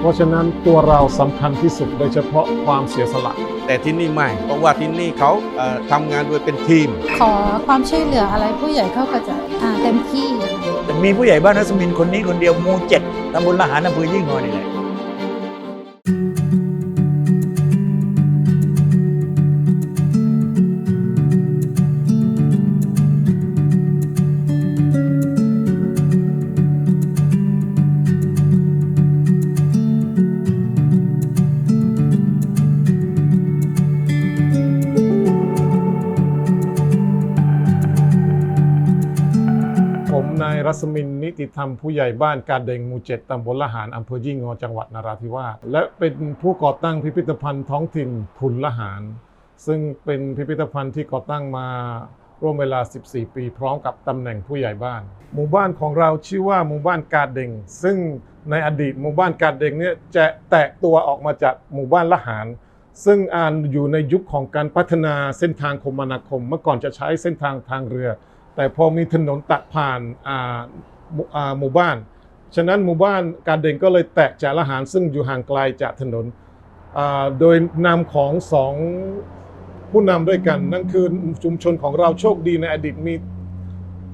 เพราะฉะนั้นตัวเราสำคัญที่สุดโดยเฉพาะความเสียสละ แต่ที่นี่ไม่เพราะว่าที่นี่เขาเอ่อทำงานด้วยเป็นทีม ขอความช่วยเหลืออะไรผู้ใหญ่เขาก็จะอ่าเต็มที่แต่มีผู้ใหญ่บ้านรัศมินคนนี้คนเดียวหมู่เจ็ดตำบลละหารอำเภอยิ่งงอนี่แหละ ติธรรมผู้ใหญ่บ้านการเดงหมู่เจ็ดตำบลละหารอำเภอยี่งอจังหวัดนราธิวาสและเป็นผู้ก่อตั้งพิพิธภัณฑ์ท้องถิ่นขุนละหาร ซึ่งเป็นพิพิธภัณฑ์ที่ก่อตั้งมาร่วมเวลา 14 ปีพร้อมกับตำแหน่งผู้ใหญ่บ้าน หมู่บ้านของเราชื่อว่าหมู่บ้านกาเดงซึ่งในอดีตหมู่บ้านกาเดงเนี่ยจะแตกตัวออกมาจากหมู่บ้านละหาร ซึ่งอ่านอยู่ในยุคของการพัฒนาเส้นทางคมนาคม เมื่อก่อนจะใช้เส้นทางทางเรือ แต่พอมีถนนตัดผ่านอ่า หมู่อ่าหมู่บ้าน ฉะนั้นหมู่บ้านการเด่นก็เลยแตกจากละหารซึ่งอยู่ห่างไกลจากถนน โดยนำของสองผู้นำด้วยกัน นั่นคือชุมชนของเราโชคดีในอดีตมี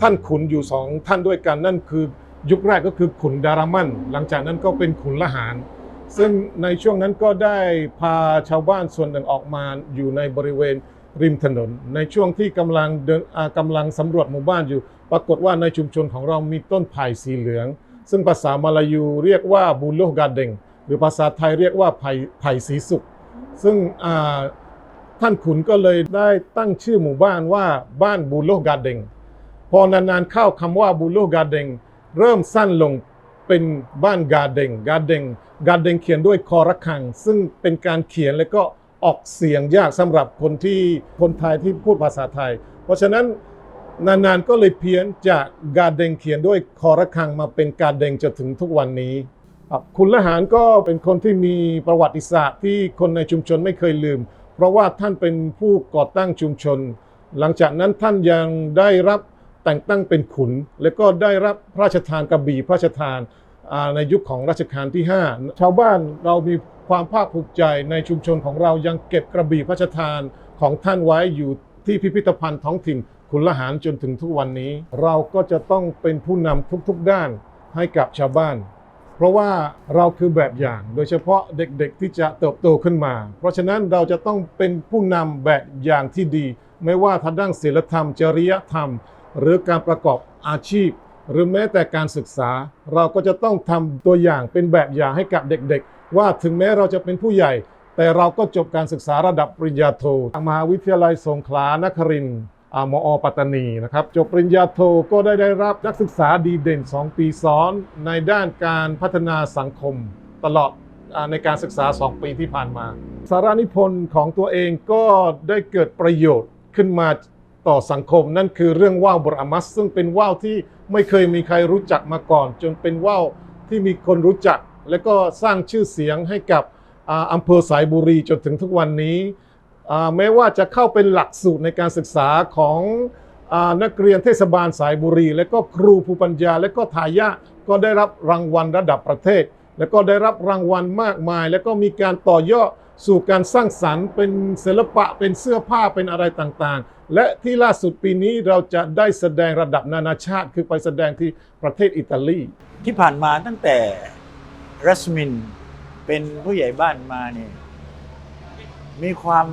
ท่านขุนอยู่สองท่านด้วยกัน นั่นคือยุคแรกก็คือขุนดารามันหลังจากนั้นก็เป็นขุนละหาร ซึ่งในช่วงนั้นก็ได้พาชาวบ้านส่วนหนึ่งออกมาอยู่ในบริเวณริมถนน ในช่วงที่กำลังเดินกำลังสำรวจหมู่บ้านอยู่ ปรากฏว่าในชุมชนของเรามีต้นไผ่สีเหลือง ซึ่งภาษามาลายูเรียกว่าบูโลกาเดงหรือภาษาไทยเรียกว่าไผ่ไผ่สีสุกซึ่งท่านขุนก็เลยได้ตั้งชื่อหมู่บ้านว่าบ้านบูโลกาเดงพอนานๆเข้าคำว่าบูโลกาเดงเริ่มสั้นลงเป็นบ้านกาเดงกาเดงกาเดงเขียนด้วยคอระฆัง ซึ่งเป็นการเขียนแล้วก็ออกเสียงยากสำหรับคนที่คนไทยที่พูดภาษาไทย เพราะฉะนั้น นานๆก็เลยเพี้ยนจากกาเดงเขียนด้วยคอระฆังมาเป็นกาเดงจนถึงทุกวันนี้คุณละหารก็เป็นคนที่มีประวัติศาสตร์ที่คนในชุมชนไม่เคยลืม เพราะว่าท่านเป็นผู้ก่อตั้งชุมชน หลังจากนั้นท่านยังได้รับแต่งตั้งเป็นขุน และก็ได้รับพระราชทานกระบี่พระราชทานในยุคของรัชกาลที่ 5 ชาวบ้านเรามีความภาคภูมิใจในชุมชนของเรายังเก็บกระบี่พระราชทานของท่านไว้อยู่ที่พิพิธภัณฑ์ท้องถิ่น ขุนละหารจนถึงทุกวันนี้ เราก็จะต้องเป็นผู้นำทุกๆด้านให้กับชาวบ้าน เพราะว่าเราคือแบบอย่างโดยเฉพาะเด็กๆที่จะเติบโตขึ้นมา เพราะฉะนั้นเราจะต้องเป็นผู้นำแบบอย่างที่ดี ไม่ว่าทางด้านศีลธรรม จริยธรรม หรือการประกอบอาชีพ หรือแม้แต่การศึกษา เราก็จะต้องทำตัวอย่างเป็นแบบอย่างให้กับเด็กๆ ว่าถึงแม้เราจะเป็นผู้ใหญ่ แต่เราก็จบการศึกษาระดับปริญญาโทมหาวิทยาลัยสงขลานครินทร์ มอปัตตานีนะครับจบปริญญาโทก็ได้ได้รับนักศึกษาดีเด่น 2 ปีซ้อน ในด้านการพัฒนาสังคมตลอดในการศึกษา 2 ปีที่ผ่านมา สารานิพนธ์ของตัวเองก็ได้เกิดประโยชน์ขึ้นมาต่อสังคม นั่นคือเรื่องว่าวบรามัส ซึ่งเป็นว่าวที่ไม่เคยมีใครรู้จักมาก่อน จนเป็นว่าวที่มีคนรู้จัก และก็สร้างชื่อเสียงให้กับอำเภอสายบุรีจนถึงทุกวันนี้ แม้ว่าจะเข้าเป็นหลักสูตรในการศึกษาของอนักเรียนเทศบาลสายบุรี และก็ครูภูปัญญา และก็ทายาก็ได้รับรางวัลระดับประเทศ แล้วก็ได้รับรางวัลมากมาย แล้วก็มีการต่อยอดสู่การสร้างสรรค์เป็นศิลปะเป็นเสื้อผ้าเป็นอะไรต่างๆ และที่ล่าสุดปีนี้เราจะได้แสดงระดับนานาชาติ คือไปแสดงที่ประเทศอิตาลี ที่ผ่านมาตั้งแต่รัศมินเป็นผู้ใหญ่บ้านมาเนี่ย มีความ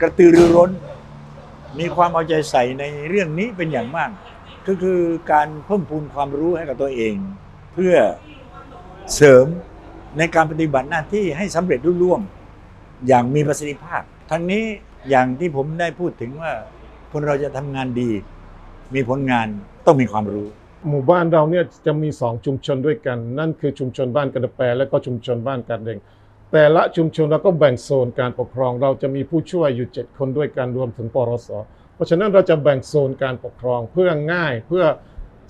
กระตือรือร้น มีความเอาใจใส่ในเรื่องนี้เป็นอย่างมาก ก็คือการเพิ่มพูนความรู้ให้กับตัวเอง เพื่อเสริมในการปฏิบัติหน้าที่ให้สำเร็จรุ่ร่วง อย่างมีประสิทธิภาพ ทั้งนี้อย่างที่ผมได้พูดถึงว่าคนเราจะทำงานดี มีผลงานต้องมีความรู้ หมู่บ้านเราเนี่ยจะมี2ชุมชนด้วยกัน นั่นคือชุมชนบ้านกระแปและก็ชุมชนบ้านการเดง แต่ละชุมชนเราก็แบ่งโซนการปกครอง เราจะมีผู้ช่วยอยู่ 7 คนด้วยกันรวมถึงปรสเพราะฉะนั้นเราจะแบ่งโซนการปกครองเพื่อง่าย เพื่อ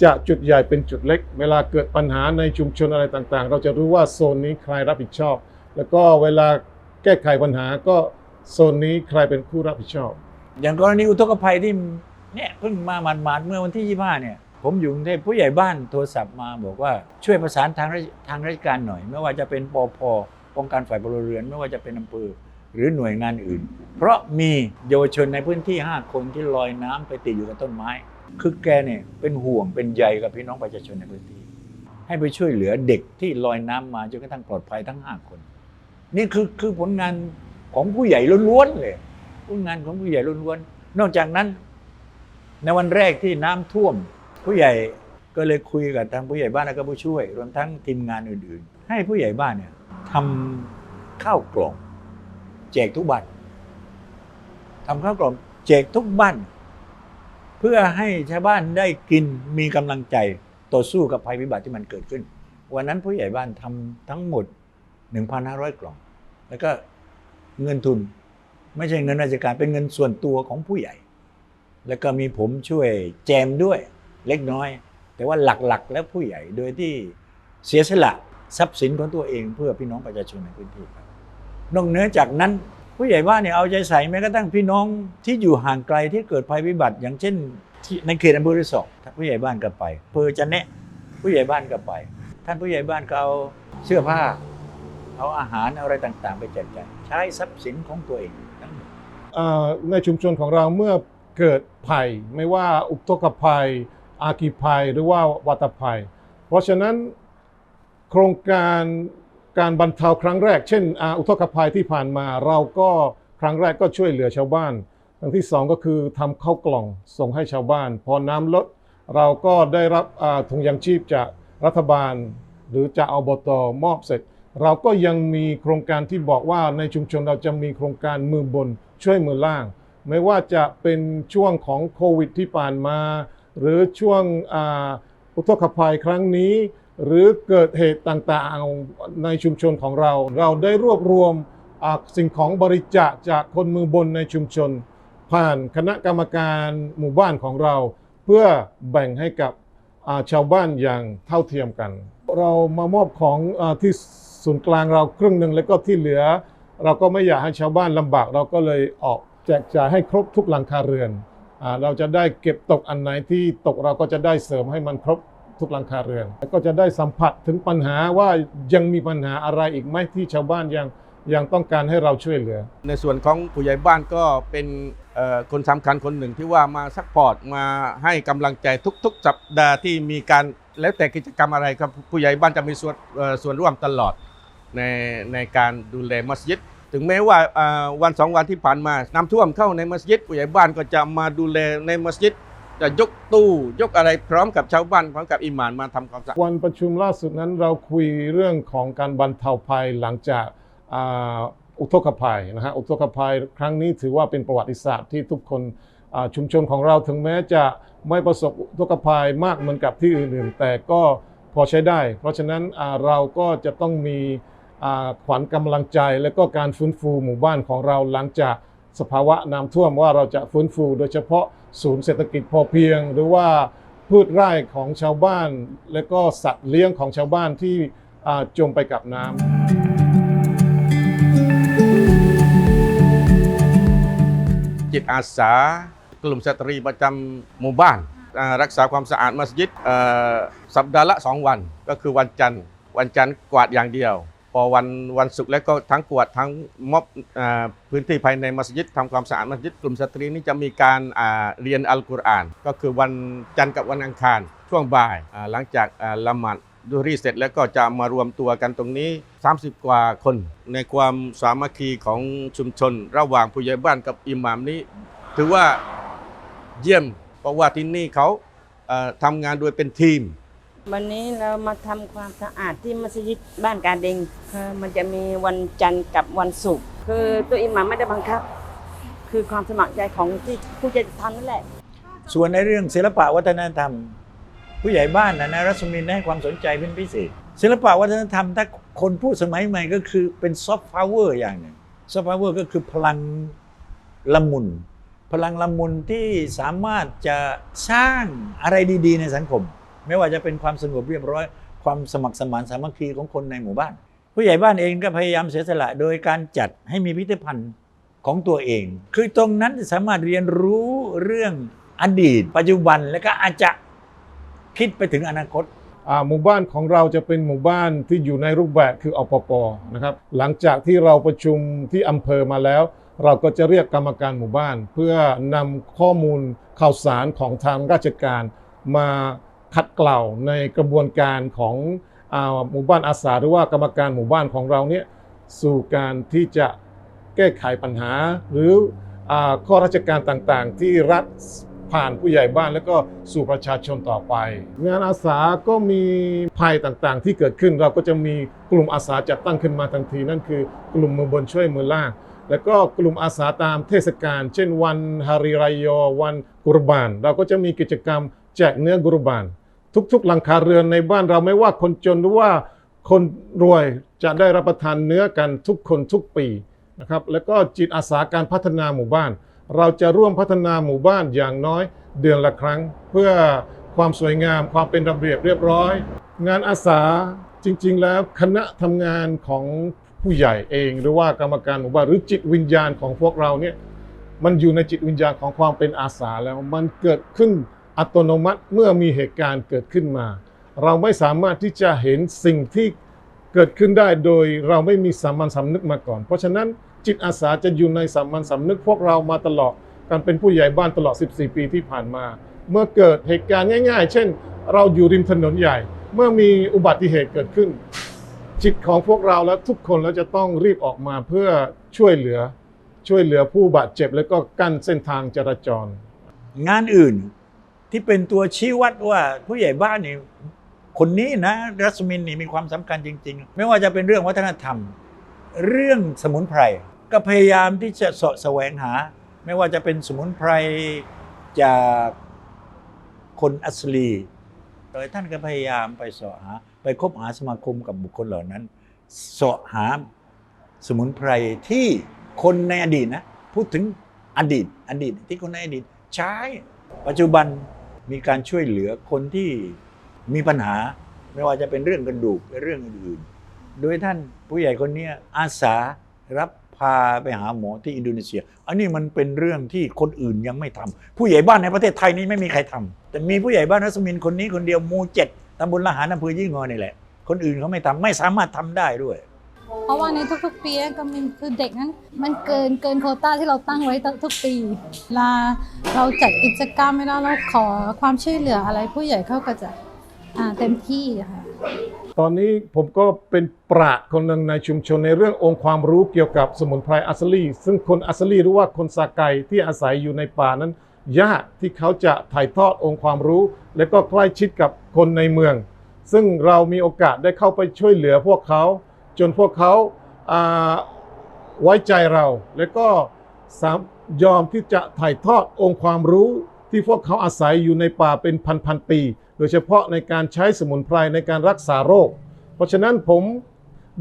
จะจุดใหญ่เป็นจุดเล็ก เวลาเกิดปัญหาในชุมชนอะไรต่างๆ เราจะรู้ว่าโซนนี้ใครรับผิดชอบ แล้วก็เวลาแก้ไขปัญหาก็โซนนี้ใครเป็นผู้รับผิดชอบ อย่างกรณีอุทกภัยที่เนี่ยเพิ่งมาหมาดๆเมื่อวันที่ 25 เนี่ยผมอยู่กรุงเทพผู้ใหญ่บ้านโทรศัพท์มาบอกว่าช่วยประสานทางทางราชการหน่อย ไม่ว่าจะเป็นปอพป้ องกันฝ่ายพลเรือนไม่ว่าจะเป็นอำเภอหรือหน่วยงานอื่น เพราะมีเยาวชนในพื้นที่ 5 คนที่ลอยน้ำไปติดอยู่กับต้นไม้ คือแกเนี่ยเป็นห่วงเป็นใยกับพี่น้องประชาชนในพื้นที่ ให้ไปช่วยเหลือเด็กที่ลอยน้ำมาจนกระทั่งปลอดภัยทั้ง 5 คน นี่คือคือผลงานของผู้ใหญ่ล้วนๆเลยผลงานของผู้ใหญ่ล้วนๆนอกจากนั้น ในวันแรกที่น้ำท่วม ผู้ใหญ่ก็เลยคุยกับทางผู้ใหญ่บ้านและก็ผู้ช่วย รวมทั้งทีมงานอื่น ๆ ให้ผู้ใหญ่บ้านเนี่ย ทำข้าวกล่องแจกทุกบ้านทำข้าวกล่องแจกทุกบ้านเพื่อให้ชาวบ้านได้กินมีกำลังใจต่อสู้กับภัยพิบัติที่มันเกิดขึ้น วันนั้นผู้ใหญ่บ้านทำทั้งหมด 1,500 กล่อง แล้วก็เงินทุนไม่ใช่เงินราชการเป็นเงินส่วนตัวของผู้ใหญ่ แล้วก็มีผมช่วยแจมด้วยเล็กน้อย แต่ว่าหลักๆ แล้วผู้ใหญ่โดยที่เสียสละ ทรัพย์สินของตัวเองเพื่อพี่น้องประชาชนในพื้นที่ครับนอกเหนือจากนั้น ผู้ใหญ่บ้านเนี่ยเอาใจใส่แม้กระทั่งพี่น้องที่อยู่ห่างไกลที่เกิดภัยพิบัติ อย่างเช่นในเขตอำเภอริสอกผู้ใหญ่บ้านก็ไปเภอจะแนะผู้ใหญ่บ้านก็ไป ท่านผู้ใหญ่บ้านก็เอาเสื้อผ้า เอาอาหารเอาอะไรต่างๆ ไปแจกจ่ายใช้ทรัพย์สินของตัวเองทั้งหมดในชุมชนของเราเมื่อเกิดภัย ไม่ว่าอุทกภัย อาคีภัย หรือว่าวัตภัย เพราะฉะนั้น โครงการการบรรเทาครั้งแรก เช่นอาอุทกภัยที่ผ่านมา เราก็ครั้งแรกก็ช่วยเหลือชาวบ้านครั้งที่สองก็คือทำข้าวกล่องส่งให้ชาวบ้าน พอน้ำลดเราก็ได้รับถุงยางชีพจากรัฐบาล หรือจากอบตมอบเสร็จ เราก็ยังมีโครงการที่บอกว่าในชุมชนเราจะมีโครงการมือบนช่วยมือล่าง ไม่ว่าจะเป็นช่วงของโควิดที่ผ่านมา หรือช่วงอุทกภัยครั้งนี้ หรือเกิดเหตุต่างๆในชุมชนของเรา เราได้รวบรวมสิ่งของบริจาคจากคนมือบนในชุมชน ผ่านคณะกรรมการหมู่บ้านของเรา เพื่อแบ่งให้กับชาวบ้านอย่างเท่าเทียมกัน เรามามอบของอที่ศูนย์กลางเราครึ่งหนึ่งแล้วก็ที่เหลือ เราก็ไม่อยากให้ชาวบ้านลำบาก เราก็เลยออกแจกจ่ายให้ครบทุกหลังคาเรือนอเราจะได้เก็บตกอันไหนที่ตกเราก็จะได้เสริมให้มันครบ ทุกหลังคาเรือนก็จะได้สัมผัสถึงปัญหาว่ายังมีปัญหาอะไรอีกไหมที่ชาวบ้านยังยังต้องการให้เราช่วยเหลือ ในส่วนของผู้ใหญ่บ้านก็เป็นคนสำคัญคนหนึ่งที่ว่ามาซัพพอร์ตมาให้กำลังใจทุก ๆ สัปดาห์ที่มีการแล้วแต่กิจกรรมอะไรครับผู้ใหญ่บ้านจะมีส่วนส่วนร่วมตลอดในในการดูแลมัสยิดถึงแม้ว่าวันสองวันที่ผ่านมาน้ำท่วมเข้าในมัสยิดผู้ใหญ่บ้านก็จะมาดูแลในมัสยิด จะยกตู้ยกอะไรพร้อมกับชาวบ้านพร้อมกับอิหม่านมาทำความสะอาด วันประชุมล่าสุดนั้นเราคุยเรื่องของการบรรเทาภัยหลังจากอ่าอุทกภัยนะฮะอุทกภัยครั้งนี้ถือว่าเป็นประวัติศาสตร์ที่ทุกคนอ่าชุมชนของเราถึงแม้จะไม่ประสบอุทกภัยมากเหมือนกับที่อื่นๆ แต่ก็พอใช้ได้ เพราะฉะนั้นอ่าเราก็จะต้องมีอ่าขวัญกำลังใจ และก็การฟื้นฟูหมู่บ้านของเราหลังจากสภาวะน้ำท่วมว่าเราจะฟื้นฟูโดยเฉพาะ ศูนย์เศรษฐกิจพอเพียง หรือว่าพืชไร่ของชาวบ้าน และก็สัตว์เลี้ยงของชาวบ้านที่จมไปกับน้ำจิตอาสากลุ่มสตรีประจำหมู่บ้าน รักษาความสะอาดมัสยิดสัปดาห์ละ 2 วัน ก็คือวันจันทร์ วันจันทร์กวาดอย่างเดียว พอวันวันศุกร์แล้วก็ทั้งกวดทั้งม็อบอพื้นที่ภายในมัสยิดทำความสะอาดมัสยิดกลุ่มสตรีนี่จะมีการาเรียนอัลกุรอาน ก็คือวันจันทร์กับวันอังคาร ช่วงบ่ายาหลังจากาละหมาดดูรีเสร็จแล้วก็จะมารวมตัวกันตรงนี้ 30 กว่าคน ในความสามัคคีของชุมชน ระหว่างผู้ใหญ่บ้านกับอิหม่ามนี้ ถือว่าเยี่ยมเพราะว่าที่นี่เขาทำงานโดยเป็นทีม วันนี้เรามาทำความสะอาดที่มัสยิดบ้านกาเดงคือมันจะมีวันจันทร์กับวันศุกร์คือตัวอิหม่ามไม่ได้บังคับ คือความสมัครใจของที่ผู้จะทำนั่นแหละ ส่วนในเรื่องศิลปะวัฒนธรรม ผู้ใหญ่บ้านนะนะรัศมินให้ความสนใจเป็นพิเศษ ศิลปะวัฒนธรรมถ้าคนพูดสมัยใหม่ก็คือเป็นซอฟต์พาวเวอร์อย่างหนึ่งซอฟต์พาวเวอร์ก็คือพลังละมุน พลังละมุนที่สามารถจะสร้างอะไรดี ๆ ในสังคม ไม่ว่าจะเป็นความสงบเรียบร้อย ความสมัครสมานสามัคคีของคนในหมู่บ้าน ผู้ใหญ่บ้านเองก็พยายามเสียสละโดยการจัดให้มีพิพิธภัณฑ์ของตัวเอง คือตรงนั้นจะสามารถเรียนรู้เรื่องอดีต ปัจจุบันและก็อาจจะคิดไปถึงอนาคตหมู่บ้านของเราจะเป็นหมู่บ้านที่อยู่ในรูปแบบคืออปปนะครับหลังจากที่เราประชุมที่อำเภอมาแล้ว เราก็จะเรียกกรรมการหมู่บ้าน เพื่อนำข้อมูลข่าวสารของทางราชการมา ขัดเกลาในกระบวนการของอาหมู่บ้านอาสาหรือว่ากรรมการหมู่บ้านของเราเนี่ยสู่การที่จะแก้ไขปัญหา หรืออาข้อราชการต่างๆ ที่รัฐผ่านผู้ใหญ่บ้านแล้วก็สู่ประชาชนต่อไป งานอาสาก็มีภัยต่างๆ ที่เกิดขึ้นเราก็จะมีกลุ่มอาสาจัดตั้งขึ้นมาทันที นั่นคือกลุ่มมือบนช่วยมือล่าง แล้วก็กลุ่มอาสาตามเทศกาล เช่นวันฮาริรายอวันกุรบาน เราก็จะมีกิจกรรมแจกเนื้อกุรบาน ทุกๆหลังคาเรือนในบ้านเราไม่ว่าคนจนหรือว่าคนรวยจะได้รับประทานเนื้อกันทุกคนทุกปีนะครับแล้วก็จิตอาสาการพัฒนาหมู่บ้าน เราจะร่วมพัฒนาหมู่บ้านอย่างน้อยเดือนละครั้ง เพื่อความสวยงามความเป็นระเบียบเรียบร้อย งานอาสาจริง ๆ แล้วคณะทำงานของผู้ใหญ่เอง หรือว่ากรรมการหมู่บ้านหรือจิตวิญญาณของพวกเราเนี่ยมันอยู่ในจิตวิญญาณของความเป็นอาสาแล้วมันเกิดขึ้น อัตโนมัติเมื่อมีเหตุการณ์เกิดขึ้นมา เราไม่สามารถที่จะเห็นสิ่งที่เกิดขึ้นได้โดยเราไม่มีสามัญสำนึกมาก่อน เพราะฉะนั้นจิตอาสาจะอยู่ในสามัญสำนึกพวกเรามาตลอดการเป็นผู้ใหญ่บ้านตลอด 14 ปีที่ผ่านมา เมื่อเกิดเหตุการณ์ง่าย ๆ เช่น เราอยู่ริมถนนใหญ่ เมื่อมีอุบัติเหตุเกิดขึ้น จิตของพวกเราและทุกคนแล้วจะต้องรีบออกมาเพื่อช่วยเหลือช่วยเหลือผู้บาดเจ็บ แล้วก็กั้นเส้นทางจราจร งานอื่น ที่เป็นตัวชี้วัดว่าผู้ใหญ่บ้านนี่คนนี้นะรัศมินนี่มีความสำคัญจริง ๆ ไม่ว่าจะเป็นเรื่องวัฒนธรรม เรื่องสมุนไพรก็พยายามที่จะสะแสวงหา ไม่ว่าจะเป็นสมุนไพรจากคนอัสลีโดยท่านก็พยายามไปเสาะหา ไปคบหาสมาคมกับบุคคลเหล่านั้นเสาะหาสมุนไพรที่คนในอดีตนะ พูดถึงอดีต อดีตที่คนในอดีตใช้ปัจจุบัน มีการช่วยเหลือคนที่มีปัญหา ไม่ว่าจะเป็นเรื่องกระดูกหรือเรื่องอื่นๆ โดยท่านผู้ใหญ่คนนี้อาสารับพาไปหาหมอที่อินโดนีเซีย อันนี้มันเป็นเรื่องที่คนอื่นยังไม่ทำผู้ใหญ่บ้านในประเทศไทยนี้ไม่มีใครทำแต่มีผู้ใหญ่บ้านรัศมินคนนี้คนเดียวมูเจ็ดตำบลละหารอำเภอยี่งอนี่แหละ คนอื่นเขาไม่ทำไม่สามารถทำได้ด้วย เพราะว่าในทุกๆ ปีก็มีคือเด็กนั้น มันเกินเกินโควต้าที่เราตั้งไว้ทุกปีเวลาเราจัดกิจกรรมไม่ได้เราขอความช่วยเหลืออะไรผู้ใหญ่เขาก็จะอ่าเต็มที่ค่ะ ตอนนี้ผมก็เป็นปราชญ์คนหนึ่งในชุมชนในเรื่ององค์ความรู้เกี่ยวกับสมุนไพรอัสลีซึ่งคนอัสลีหรือว่าคนซาไกที่อาศัยอยู่ในป่านั้น ยากที่เขาจะถ่ายทอดองค์ความรู้ และก็ใกล้ชิดกับคนในเมือง ซึ่งเรามีโอกาสได้เข้าไปช่วยเหลือพวกเขา จนพวกเขาไว้ใจเรา และก็สามยอมที่จะถ่ายทอดองค์ความรู้ที่พวกเขาอาศัยอยู่ในป่าเป็นพันๆปี โดยเฉพาะในการใช้สมุนไพรในการรักษาโรค เพราะฉะนั้นผม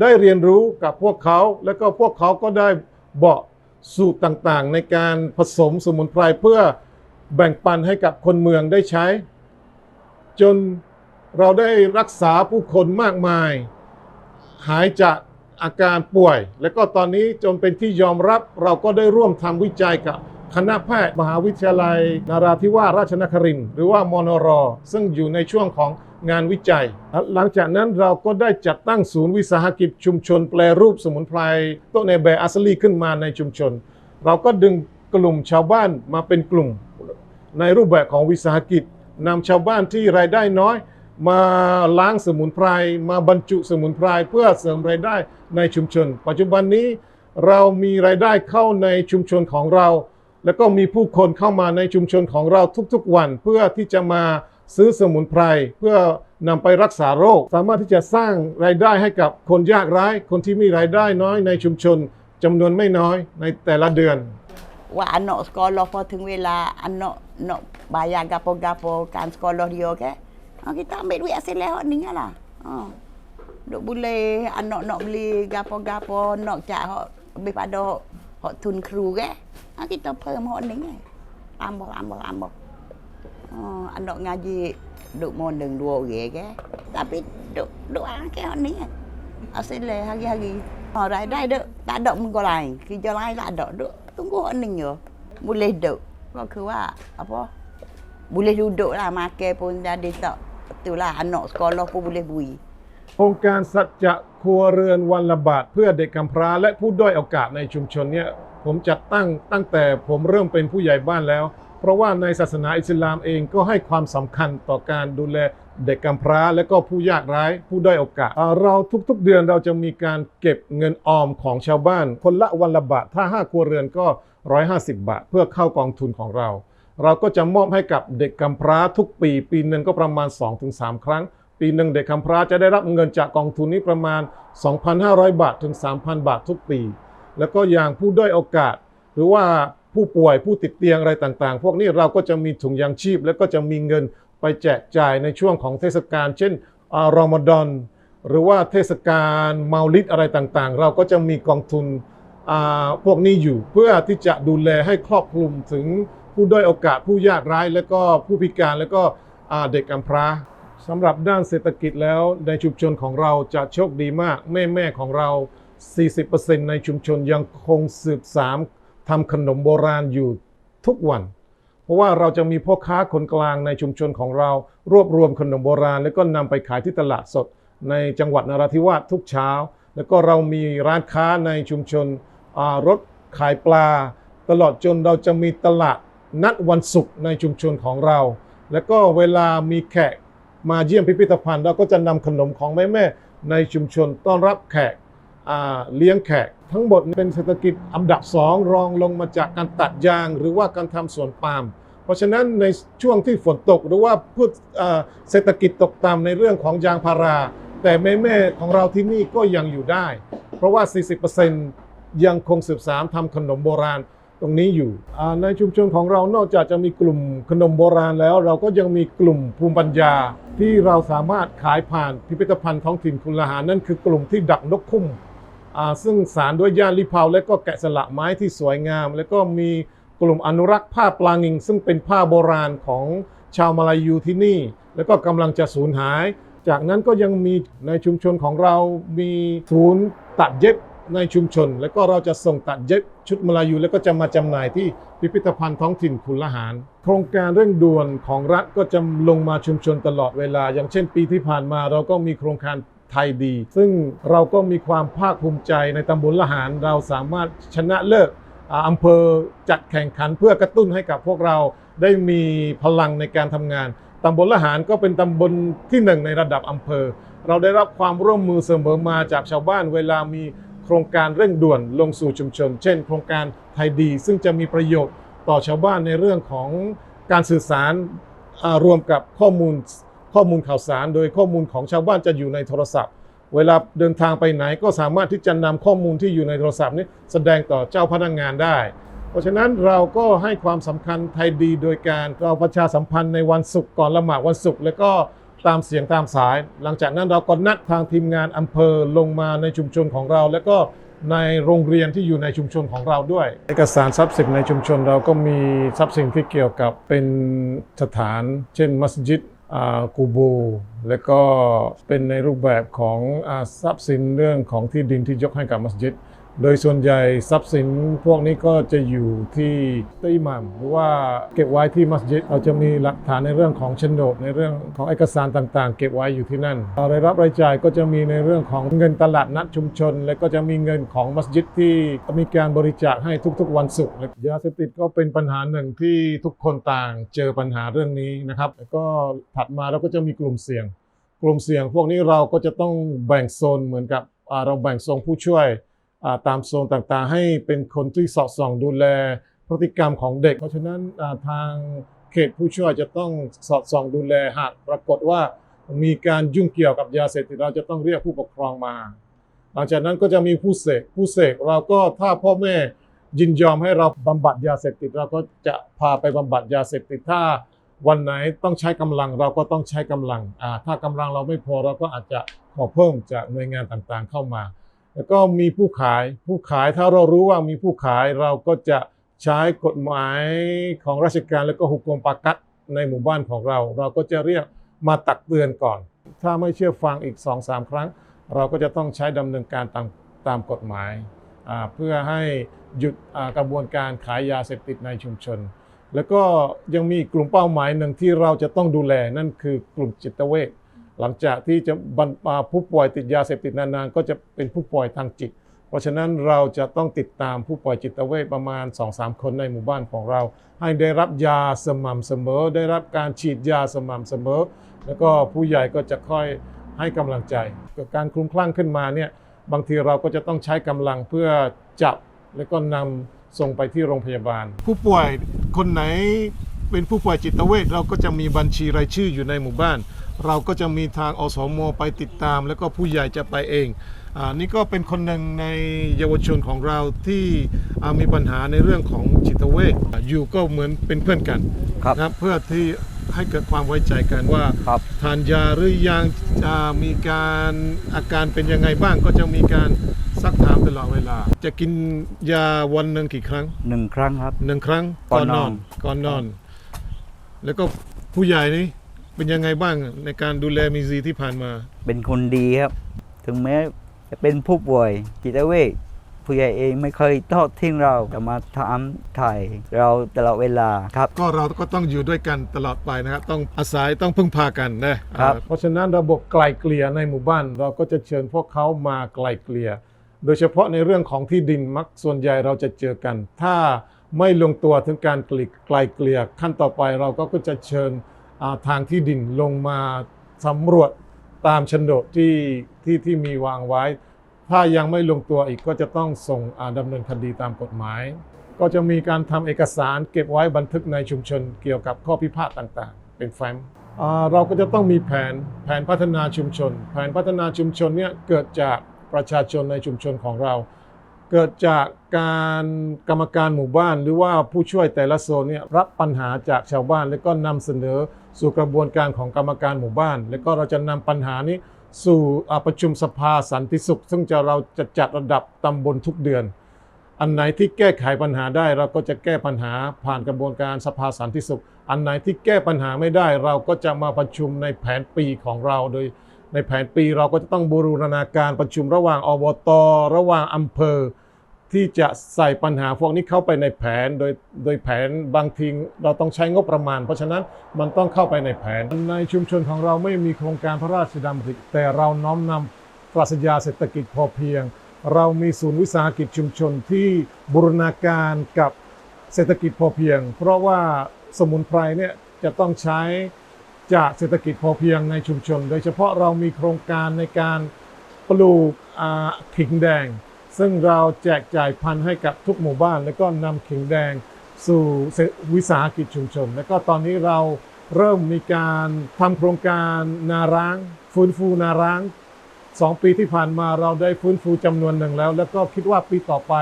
ได้เรียนรู้กับพวกเขา แล้วก็พวกเขาก็ได้บอกสูตรต่างๆ ในการผสมสมุนไพรเพื่อแบ่งปันให้กับคนเมืองได้ใช้ จนเราได้รักษาผู้คนมากมาย หายจากอาการป่วย และก็ตอนนี้จนเป็นที่ยอมรับเราก็ได้ร่วมทำวิจัยกับคณะแพทย์มหาวิทยาลัย นาราธิวาสราชนครินทร์หรือว่ามนร ซึ่งอยู่ในช่วงของงานวิจัย หลังจากนั้นเราก็ได้จัดตั้งศูนย์วิสาหกิจชุมชน แปลรูปสมุนไพรโตเนเบอัสลีขึ้นมาในชุมชน เราก็ดึงกลุ่มชาวบ้านมาเป็นกลุ่ม ในรูปแบบของวิสาหกิจนำชาวบ้านที่รายได้น้อย มาล้างสมุนไพร มาบรรจุสมุนไพรเพื่อเสริมรายได้ในชุมชน ปัจจุบันนี้เรามีรายได้เข้าในชุมชนของเรา แล้วก็มีผู้คนเข้ามาในชุมชนของเราทุกๆวัน เพื่อที่จะมาซื้อสมุนไพร เพื่อนำไปรักษาโรค สามารถที่จะสร้างรายได้ให้กับคนยากไร้คนที่มีรายได้น้อยในชุมชนจำนวนไม่น้อยในแต่ละเดือน ว่า anak sekolah pun tengah wela anak nak bayar gapo-gapo kan sekolah dia ke. Ha, kita ambil duit hasil lehok ni lah. Ha. Duk boleh anak nak beli gapo-gapo nak cak hok lebih pada hok, hok tun kru ke. Ha, kita perm hok ni. Tambah tambah tambah. Ha, anak ngaji duk mondeng dua orang ke. Tapi duk duk ke hok ni. Hasil leh hari-hari. Ha, raya duk tak ada muka lain. Kerja lain tak ada duk. Tunggu hok ni je. Boleh duk. Kau wa apa? Boleh duduk lah makan pun jadi tak betul lah anak sekolah pun boleh bui โครงการสัจจะครัวเรือนวันละบาทเพื่อเด็กกำพร้าและผู้ด้อยโอกาสในชุมชนเนี่ยผมจัดตั้งตั้งแต่ผมเริ่มเป็นผู้ใหญ่บ้านแล้ว เพราะว่าในศาสนาอิสลามเองก็ให้ความสำคัญต่อการดูแลเด็กกำพร้าและก็ผู้ยากไร้ผู้ด้อยโอกาสอ่าเราทุกๆเดือนเราจะมีการเก็บเงินออมของชาวบ้าน คนละวันละบาทถ้า5ครัวเรือนก็ 150 บาท เพื่อเข้ากองทุนของเรา เราก็จะมอบให้กับเด็กกำพร้าทุกปี ปีหนึ่งก็ประมาณ 2-3 ครั้ง ปีหนึ่งเด็กกำพร้าจะได้รับเงินจากกองทุนนี้ประมาณ 2,500 บาทถึง 3,000 บาททุกปี แล้วก็อย่างผู้ด้อยโอกาส หรือว่าผู้ป่วยผู้ติดเตียงอะไรต่างๆ พวกนี้เราก็จะมีถุงยางชีพ แล้วก็จะมีเงินไปแจกจ่ายในช่วงของเทศกาล เช่นอารอมฎอนหรือว่าเทศกาลเมาลิดอะไรต่างๆ เราก็จะมีกองทุนอ่าพวกนี้อยู่เพื่อที่จะดูแลให้ครอบคลุมถึง ผู้ด้อยโอกาสผู้ยากไร้แล้วก็ผู้พิการแล้วก็เด็กกำพร้าสำหรับด้านเศรษฐกิจแล้วในชุมชนของเราจะโชคดีมาก แม่แม่ของเรา 40%ในชุมชนยังคงสืบสามทำขนมโบราณอยู่ทุกวัน เพราะว่าเราจะมีพ่อค้าคนกลางในชุมชนของเรา รวบรวมขนมโบราณ แล้วก็นำไปขายที่ตลาดสด ในจังหวัดนราธิวาสทุกเช้า แล้วก็เรามีร้านค้าในชุมชนรถขายปลา ตลอดจนเราจะมีตลาด นัดวันศุกร์ในชุมชนของเรา แล้วก็เวลามีแขกมาเยี่ยมพิพิธภัณฑ์เราก็จะนำขนมของแม่ๆในชุมชนต้อนรับแขกเลี้ยงแขก ทั้งหมดเป็นเศรษฐกิจอันดับสองรองลงมาจากการตัดยางหรือว่าการทำสวนปาล์มเพราะฉะนั้นในช่วงที่ฝนตกหรือว่าพืชเศรษฐกิจตกต่ำในเรื่องของยางพารา แต่แม่แม่ของเราที่นี่ก็ยังอยู่ได้ เพราะว่า 40%ยังคงสืบสานทำขนมโบราณ ตรงนี้อยู่ในชุมชนของเรานอกจากจะมีกลุ่มขนมโบราณแล้ว เราก็ยังมีกลุ่มภูมิปัญญา ที่เราสามารถขายผ่านพิพิธภัณฑ์ท้องถิ่นคุณละหารนั่นคือกลุ่มที่ดักนกคุ้มซึ่งสารด้วยย่านลิเพาและก็แกะสลักไม้ที่สวยงาม แล้วก็มีกลุ่มอนุรักษ์ผ้าปลางิง ซึ่งเป็นผ้าโบราณของชาวมาลายูที่นี่ แล้วก็กำลังจะสูญหาย จากนั้นก็ยังมีในชุมชนของเรามีศูนย์ตัดเย็บในชุมชน แล้วก็เราจะส่งตัดเย็บ ชุดมลายูแล้วก็จะมาจำหน่ายที่พิพิธภัณฑ์ท้องถิ่นคุณละหาร โครงการเร่งด่วนของรัฐก็จะลงมาชุมชนตลอดเวลา อย่างเช่น ปีที่ผ่านมาเราก็มีโครงการไทยดี ซึ่งเราก็มีความภาคภูมิใจในตำบลละหาร เราสามารถชนะเลิศอ่าอำเภอจัดแข่งขันเพื่อกระตุ้นให้กับพวกเราได้มีพลังในการทำงานตำบลละหารก็เป็นตำบลที่หนึ่งในระดับอำเภอ เราได้รับความร่วมมือเสมอมาจากชาวบ้านเวลามี โครงการเร่งด่วนลงสู่ชุมชน เช่น โครงการไทยดี ซึ่งจะมีประโยชน์ต่อชาวบ้านในเรื่องของการสื่อสารรวมกับข้อมูลข้อมูลข่าวสาร โดยข้อมูลของชาวบ้านจะอยู่ในโทรศัพท์ เวลาเดินทางไปไหนก็สามารถที่จะนำข้อมูลที่อยู่ในโทรศัพท์นี้แสดงต่อเจ้าพนักงานได้ เพราะฉะนั้นเราก็ให้ความสำคัญไทยดี โดยการเราประชาสัมพันธ์ในวันศุกร์ก่อนละหมาดวันศุกร์แล้วก็ ตามเสียงตามสาย หลังจากนั้นเราก็นัดทางทีมงานอำเภอลงมาในชุมชนของเรา แล้วก็ในโรงเรียนที่อยู่ในชุมชนของเราด้วย เอกสารทรัพย์สินในชุมชนเราก็มีทรัพย์สินที่เกี่ยวกับเป็นสถาน เช่น มัสยิดอ่ากูโบ และก็เป็นในรูปแบบของทรัพย์สินเรื่องของที่ดินที่ยกให้กับมัสยิด โดยส่วนใหญ่ทรัพย์สินพวกนี้ก็จะอยู่ที่ตัอิหมัมหรือว่าเก็บไว้ที่มัสยิดเราจะมีหลักฐานในเรื่องของโฉนดในเรื่องของเอกสารต่างๆ เก็บไว้อยู่ที่นั่นรายรับรายจ่ายก็จะมีในเรื่องของเงินตลาดนัดชุมชน และก็จะมีเงินของมัสยิดที่มีการบริจาคให้ทุกๆ วันศุกร์ยาเสพติดก็เป็นปัญหาหนึ่งที่ทุกคนต่างเจอปัญหาเรื่องนี้นะครับแล้วก็ถัดมาเราก็จะมีกลุ่มเสี่ยง กลุ่มเสี่ยง พวกนี้เราก็จะต้องแบ่งโซนเหมือนกับเราแบ่งโซนผู้ช่วย ตามโซนต่างๆ ให้เป็นคนที่สอดส่องดูแลพฤติกรรมของเด็ก เพราะฉะนั้นทางเขตผู้ช่วยจะต้องสอดส่องดูแลหากปรากฏว่ามีการยุ่งเกี่ยวกับยาเสพติดเราจะต้องเรียกผู้ปกครองมา หลังจากนั้นก็จะมีผู้เสพผู้เสพเราก็ถ้าพ่อแม่ยินยอมให้เราบำบัดยาเสพติดเราก็จะพาไปบำบัดยาเสพติดถ้าวันไหนต้องใช้กำลังเราก็ต้องใช้กำลังถ้ากำลังเราไม่พอเราก็อาจจะขอเพิ่มจากหน่วยงานต่างๆเข้ามา แล้วก็มีผู้ขายผู้ขายถ้าเรารู้ว่ามีผู้ขายเราก็จะใช้กฎหมายของราชการแล้วก็หุกกลมปากัดในหมู่บ้านของเรา เราก็จะเรียกมาตักเตือนก่อน ถ้าไม่เชื่อฟังอีก 2-3 ครั้ง เราก็จะต้องใช้ดำเนินการตามตามกฎหมายเพื่อให้หยุดกระบวนการขายยาเสพติดในชุมชน แล้วก็ยังมีกลุ่มเป้าหมายหนึ่งที่เราจะต้องดูแลนั่นคือกลุ่มจิตเวช หลังจากที่จะบรรอ่าผู้ป่วยติดยาเสพติดนานๆ ก็จะเป็นผู้ป่วยทางจิต เพราะฉะนั้นเราจะต้องติดตามผู้ป่วยจิตเวชประมาณ 2-3 คนในหมู่บ้านของเรา ให้ได้รับยาสม่ำเสมอ ได้รับการฉีดยาสม่ำเสมอ แล้วก็ผู้ใหญ่ก็จะค่อยให้กำลังใจเกิดการคลุ้มคลั่งขึ้นมาเนี่ยบางทีเราก็จะต้องใช้กำลังเพื่อจับแล้วก็นำส่งไปที่โรงพยาบาล ผู้ป่วยคนไหนเป็นผู้ป่วยจิตเวชเราก็จะมีบัญชีรายชื่ออยู่ในหมู่บ้าน เราก็จะมีทางอสมไปติดตาม แล้วก็ผู้ใหญ่จะไปเองอานี่ก็เป็นคนหนึ่งในเยาวชนของเราที่อ่ามีปัญหาในเรื่องของจิตเวชอ่าอยู่ก็เหมือนเป็นเพื่อนกันครับนะเพื่อที่ให้เกิดความไว้ใจกันว่าครับ ทานยาหรือยังอ่ามีการอาการเป็นยังไงบ้างก็จะมีการซักถามตลอดเวลา จะกินยาวันหนึ่งกี่ครั้ง หนึ่งครั้งครับ หนึ่งครั้งก่อนนอน ก่อนนอน แล้วก็ผู้ใหญ่นี่ เป็นยังไงบ้างในการดูแลมีซีที่ผ่านมา เป็นคนดีครับ ถึงแม้จะเป็นผู้ป่วยจิตเวชผู้ใหญ่เองไม่เคยทอดทิ้งเราจะมาถามถ่ายเราตลอดเวลาครับ ก็เราก็ต้องอยู่ด้วยกันตลอดไปนะครับ ต้องอาศัยต้องพึ่งพากันนะครับอ่าเพราะฉะนั้นระบบไกลเกลี่ยในหมู่บ้าน เราก็จะเชิญพวกเขามาไกลเกลี่ย โดยเฉพาะในเรื่องของที่ดินมักส่วนใหญ่เราจะเจอกัน ถ้าไม่ลงตัวถึงการกลิกไกลเกลี่ยขั้นต่อไปเราก็ก็จะเชิญอ่า ทางที่ดินลงมาสำรวจตามโฉนดที่ที่ที่มีวางไว้ ถ้ายังไม่ลงตัวอีกก็จะต้องส่งดำเนินคดีตามกฎหมาย ก็จะมีการทำเอกสารเก็บไว้บันทึกในชุมชนเกี่ยวกับข้อพิพาทต่างๆ เป็นแฟ้มเราก็จะต้องมีแผนแผนพัฒนาชุมชน แผนพัฒนาชุมชนเนี่ยเกิดจากประชาชนในชุมชนของเรา เกิดจากการกรรมการหมู่บ้าน หรือว่าผู้ช่วยแต่ละโซนเนี่ยรับปัญหาจากชาวบ้านแล้วก็นำเสนอ สู่กระบวนการของกรรมการหมู่บ้าน แล้วก็เราจะนำปัญหานี้สู่ประชุมสภาสันติสุข ซึ่งจะเราจะจัดระดับตำบลทุกเดือน อันไหนที่แก้ไขปัญหาได้เราก็จะแก้ปัญหาผ่านกระบวนการสภาสันติสุข อันไหนที่แก้ปัญหาไม่ได้ เราก็จะมาประชุมในแผนปีของเราโดยในแผนปีเราก็จะต้องบูรณาการประชุมระหว่างอบต ระหว่างอำเภอ ที่จะใส่ปัญหาพวกนี้เข้าไปในแผน โดยโดยแผนบางทีเราต้องใช้งบประมาณ เพราะฉะนั้นมันต้องเข้าไปในแผน ในชุมชนของเราไม่มีโครงการพระราชดำริแต่เราน้อมนำปรัชญาเศรษฐกิจพอเพียง เรามีศูนย์วิสาหกิจชุมชนที่บูรณาการกับเศรษฐกิจพอเพียง เพราะว่าสมุนไพรเนี่ยจะต้องใช้จากเศรษฐกิจพอเพียงในชุมชน โดยเฉพาะเรามีโครงการในการปลูกขิงแดง ซึ่งเราแจกจ่ายพันธุ์ให้กับทุกหมู่บ้าน แล้วก็นำขิงแดงสู่วิสาหกิจชุมชน แล้วก็ตอนนี้เราเริ่มมีการทำโครงการนาร้างฟื้นฟูนาร้างสองปีที่ผ่านมาเราได้ฟื้นฟูจำนวนหนึ่งแล้ว แล้วก็คิดว่าปีต่อไป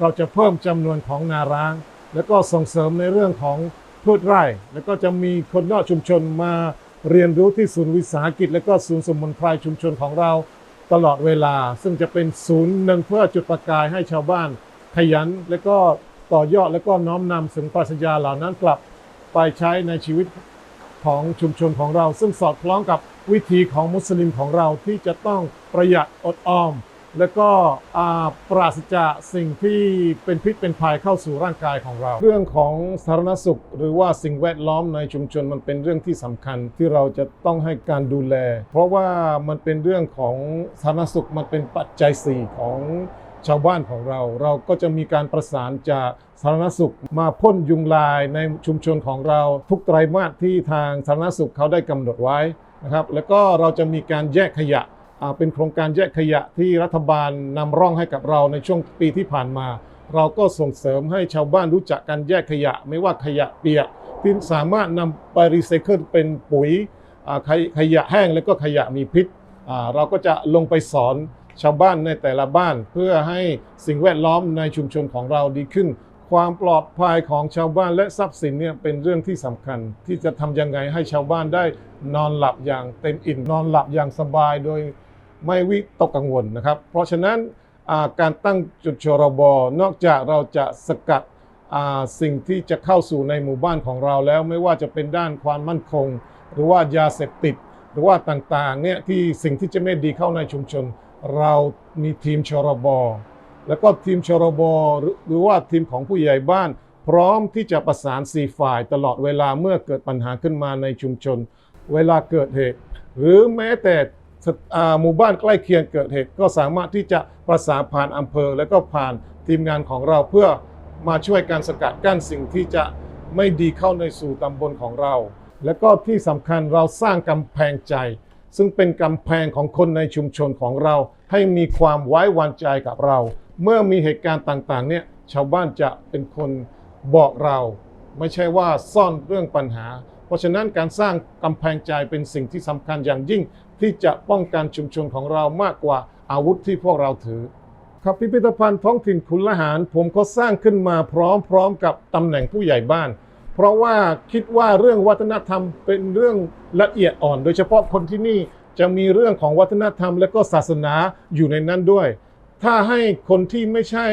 เราจะเพิ่มจำนวนของนาร้าง แล้วก็ส่งเสริมในเรื่องของพืชไร่ แล้วก็จะมีคนนอกชุมชนมาเรียนรู้ที่ศูนย์วิสาหกิจ และก็ศูนย์สมุนไพรชุมชนของเรา ตลอดเวลา ซึ่งจะเป็นศูนย์หนึ่งเพื่อจุดประกายให้ชาวบ้าน ขยันและก็ต่อยอดและก็น้อมนำสิ่งปรัชญาเหล่านั้นกลับไปใช้ในชีวิตของชุมชนของเรา ซึ่งสอดคล้องกับวิธีของมุสลิมของเราที่จะต้องประหยัดอดออม และก็ปราศจากสิ่งที่เป็นพิษเป็นภัยเข้าสู่ร่างกายของเรา เรื่องของสาธารณสุข หรือว่าสิ่งแวดล้อมในชุมชนมันเป็นเรื่องที่สำคัญที่เราจะต้องให้การดูแล เพราะว่ามันเป็นเรื่องของสาธารณสุขมันเป็นปัจจัยสี่ของชาวบ้านของเรา เราก็จะมีการประสานจากสาธารณสุขมาพ่นยุงลายในชุมชนของเรา ทุกไตรมาสที่ทางสาธารณสุขเขาได้กำหนดไว้นะครับแล้วก็เราจะมีการแยกขยะ เป็นโครงการแยกขยะที่รัฐบาลนำร่องให้กับเราในช่วงปีที่ผ่านมา เราก็ส่งเสริมให้ชาวบ้านรู้จักการแยกขยะ ไม่ว่าขยะเปียกที่สามารถนำไปรีไซเคิลเป็นปุ๋ยขยะแห้งแล้วก็ขยะมีพิษ เราก็จะลงไปสอนชาวบ้านในแต่ละบ้าน เพื่อให้สิ่งแวดล้อมในชุมชนของเราดีขึ้น ความปลอดภัยของชาวบ้านและทรัพย์สินเนี่ยเป็นเรื่องที่สำคัญ ที่จะทำยังไงให้ชาวบ้านได้นอนหลับอย่างเต็มอิ่มนอนหลับอย่างสบายโดย ไม่วิตกกังวลนะครับ เพราะฉะนั้นการตั้งจุดชรบนอกจากเราจะสกัดสิ่งที่จะเข้าสู่ในหมู่บ้านของเราแล้ว ไม่ว่าจะเป็นด้านความมั่นคง หรือว่ายาเสพติด หรือว่าต่างๆเนี่ยที่สิ่งที่จะไม่ดีเข้าในชุมชน เรามีทีมชรบแล้วก็ทีมชรบหรือหรือว่าทีมของผู้ใหญ่บ้าน พร้อมที่จะประสานสี่ฝ่ายตลอดเวลาเมื่อเกิดปัญหาขึ้นมาในชุมชน เวลาเกิดเหตุ หรือแม้แต่ หมู่บ้านใกล้เคียงเกิดเหตุ ก็สามารถที่จะประสานผ่านอำเภอ และก็ผ่านทีมงานของเราเพื่อมาช่วยการสกัดกั้นสิ่งที่จะไม่ดีเข้าในสู่ตำบลของเรา และก็ที่สำคัญเราสร้างกำแพงใจ ซึ่งเป็นกำแพงของคนในชุมชนของเรา ให้มีความไว้วางใจกับเรา เมื่อมีเหตุการณ์ต่างๆเนี่ยชาวบ้านจะเป็นคนบอกเรา ไม่ใช่ว่าซ่อนเรื่องปัญหา เพราะฉะนั้นการสร้างกำแพงใจเป็นสิ่งที่สำคัญอย่างยิ่ง ที่จะป้องกันชุมชนของเรามากกว่าอาวุธที่พวกเราถือ ครับพิพิธภัณฑ์ท้องถิ่นขุนละหาร ผมก็สร้างขึ้นมาพร้อมๆกับตำแหน่งผู้ใหญ่บ้าน เพราะว่าคิดว่าเรื่องวัฒนธรรมเป็นเรื่องละเอียดอ่อน โดยเฉพาะคนที่นี่จะมีเรื่องของวัฒนธรรมและก็ศาสนาอยู่ในนั้นด้วย ถ้าให้คนที่ไม่ใช่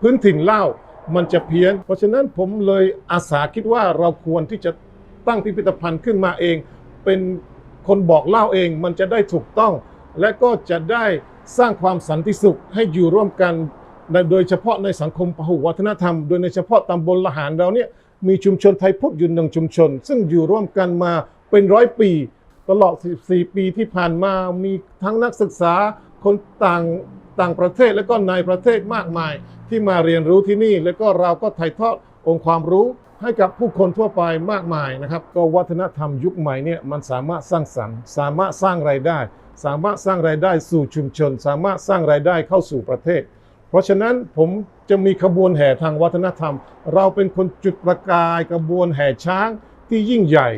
พื้นถิ่นเล่ามันจะเพี้ยน เพราะฉะนั้นผมเลยอาสาคิดว่าเราควรที่จะ ตั้งพิพิธภัณฑ์ขึ้นมาเอง เป็นคนบอกเล่าเองมันจะได้ถูกต้อง และก็จะได้สร้างความสันติสุขให้อยู่ร่วมกันในโดยเฉพาะในสังคมพหุวัฒนธรรม โดยในเฉพาะตำบลละหารเราเนี่ยมีชุมชนไทยพุทธอยู่หนึ่งชุมชน ซึ่งอยู่ร่วมกันมาเป็นร้อยปี ตลอด 14 ปีที่ผ่านมามีทั้งนักศึกษาคนต่างต่างประเทศและก็ในประเทศมากมาย ที่มาเรียนรู้ที่นี่ แล้วก็เราก็ถ่ายทอดองค์ความรู้ ให้กับผู้คนทั่วไปมากมายนะครับ ก็วัฒนธรรมยุคใหม่เนี่ยมันสามารถสร้างสรรค์ สามารถสร้างรายได้ สามารถสร้างรายได้สู่ชุมชน สามารถสร้างรายได้เข้าสู่ประเทศ เพราะฉะนั้นผมจะมีขบวนแห่ทางวัฒนธรรม เราเป็นคนจุดประกายกระบวนแห่ช้างที่ยิ่งใหญ่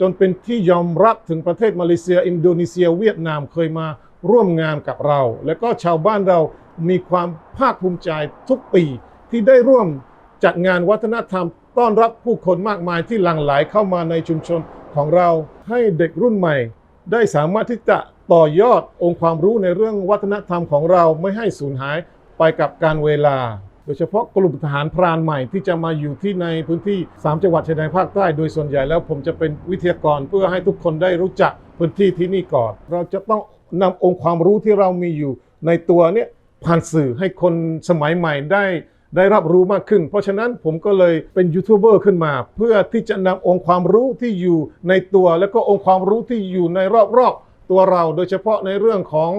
จนเป็นที่ยอมรับถึงประเทศมาเลเซีย อินโดนีเซีย เวียดนามเคยมาร่วมงานกับเรา และก็ชาวบ้านเรามีความภาคภูมิใจทุกปีที่ได้ร่วมจัดงานวัฒนธรรม ต้อนรับผู้คนมากมายที่หลั่งไหลเข้ามาในชุมชนของเรา ให้เด็กรุ่นใหม่ ได้สามารถที่จะต่อยอดองค์ความรู้ในเรื่องวัฒนธรรมของเราไม่ให้สูญหายไปกับการเวลา โดยเฉพาะกลุ่มทหารพรานใหม่ที่จะมาอยู่ที่ในพื้นที่ 3 จังหวัดชายแดนภาคใต้โดยส่วนใหญ่แล้วผมจะเป็นวิทยากรเพื่อให้ทุกคนได้รู้จักพื้นที่ที่นี่ก่อน เราจะต้องนำองค์ความรู้ที่เรามีอยู่ในตัวเนี่ยผ่านสื่อให้คนสมัยใหม่ได้ ได้รับรู้มากขึ้น เพราะฉะนั้นผมก็เลยเป็นยูทูบเบอร์ขึ้นมา เพื่อที่จะนำองค์ความรู้ที่อยู่ในตัว และก็องค์ความรู้ที่อยู่ในรอบๆตัวเรา โดยเฉพาะในเรื่องของ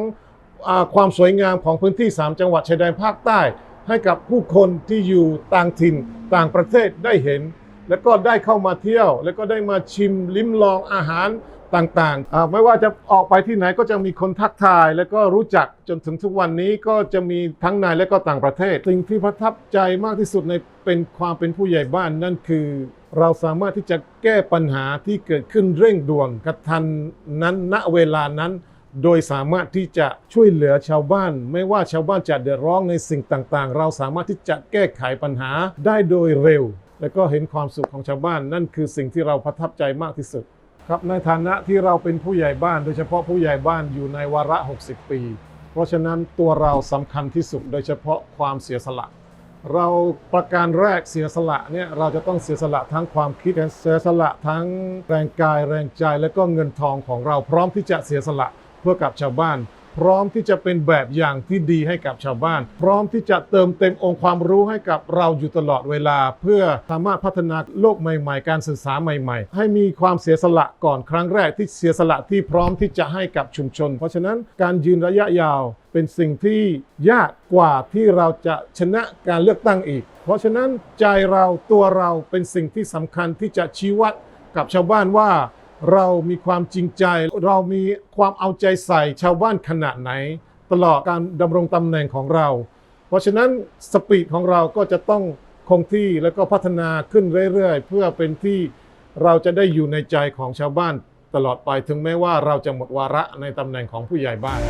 อความสวยงามของพื้นที่ 3 จังหวัดชายแดนภาคใต้ ให้กับผู้คนที่อยู่ต่างถิ่นต่างประเทศได้เห็น แล้วก็ได้เข้ามาเที่ยว แล้วก็ได้มาชิมลิ้มลองอาหาร ต่างๆ ไม่ว่าจะออกไปที่ไหนก็จะมีคนทักทาย แล้วก็รู้จักจนถึงทุกวันนี้ก็จะมีทั้งในและก็ต่างประเทศ สิ่งที่ประทับใจมากที่สุดในเป็นความเป็นผู้ใหญ่บ้านนั่นคือ เราสามารถที่จะแก้ปัญหาที่เกิดขึ้นเร่งด่วนกระทันนั้นณเวลานั้นโดยสามารถที่จะช่วยเหลือชาวบ้าน ไม่ว่าชาวบ้านจะเดือดร้อนในสิ่งต่างๆ เราสามารถที่จะแก้ไขปัญหาได้โดยเร็ว และก็เห็นความสุขของชาวบ้านนั่นคือสิ่งที่เราประทับใจมากที่สุด ครับในฐานะที่เราเป็นผู้ใหญ่บ้าน โดยเฉพาะผู้ใหญ่บ้านอยู่ในวาระ 60 ปี เพราะฉะนั้นตัวเราสำคัญที่สุดโดยเฉพาะความเสียสละ เราประการแรกเสียสละเนี่ยเราจะต้องเสียสละทั้งความคิดเสียสละทั้งแรงกายแรงใจและก็เงินทองของเราพร้อมที่จะเสียสละเพื่อกับชาวบ้าน พร้อมที่จะเป็นแบบอย่างที่ดีให้กับชาวบ้าน พร้อมที่จะเติมเต็มองค์ความรู้ให้กับเราอยู่ตลอดเวลา เพื่อสามารถพัฒนาโลกใหม่ๆ การศึกษาใหม่ๆ ให้มีความเสียสละก่อนครั้งแรกที่เสียสละที่พร้อมที่จะให้กับชุมชน เพราะฉะนั้นการยืนระยะยาวเป็นสิ่งที่ยากกว่าที่เราจะชนะการเลือกตั้งอีก เพราะฉะนั้นใจเราตัวเราเป็นสิ่งที่สำคัญที่จะชี้วัดกับชาวบ้านว่า เรามีความจริงใจ เรามีความเอาใจใส่ชาวบ้านขนาดไหน ตลอดการดำรงตำแหน่งของเรา เพราะฉะนั้นสปีดของเราก็จะต้องคงที่แล้วก็พัฒนาขึ้นเรื่อยๆ เพื่อเป็นที่เราจะได้อยู่ในใจของชาวบ้านตลอดไปถึงแม้ว่าเราจะหมดวาระในตำแหน่งของผู้ใหญ่บ้าน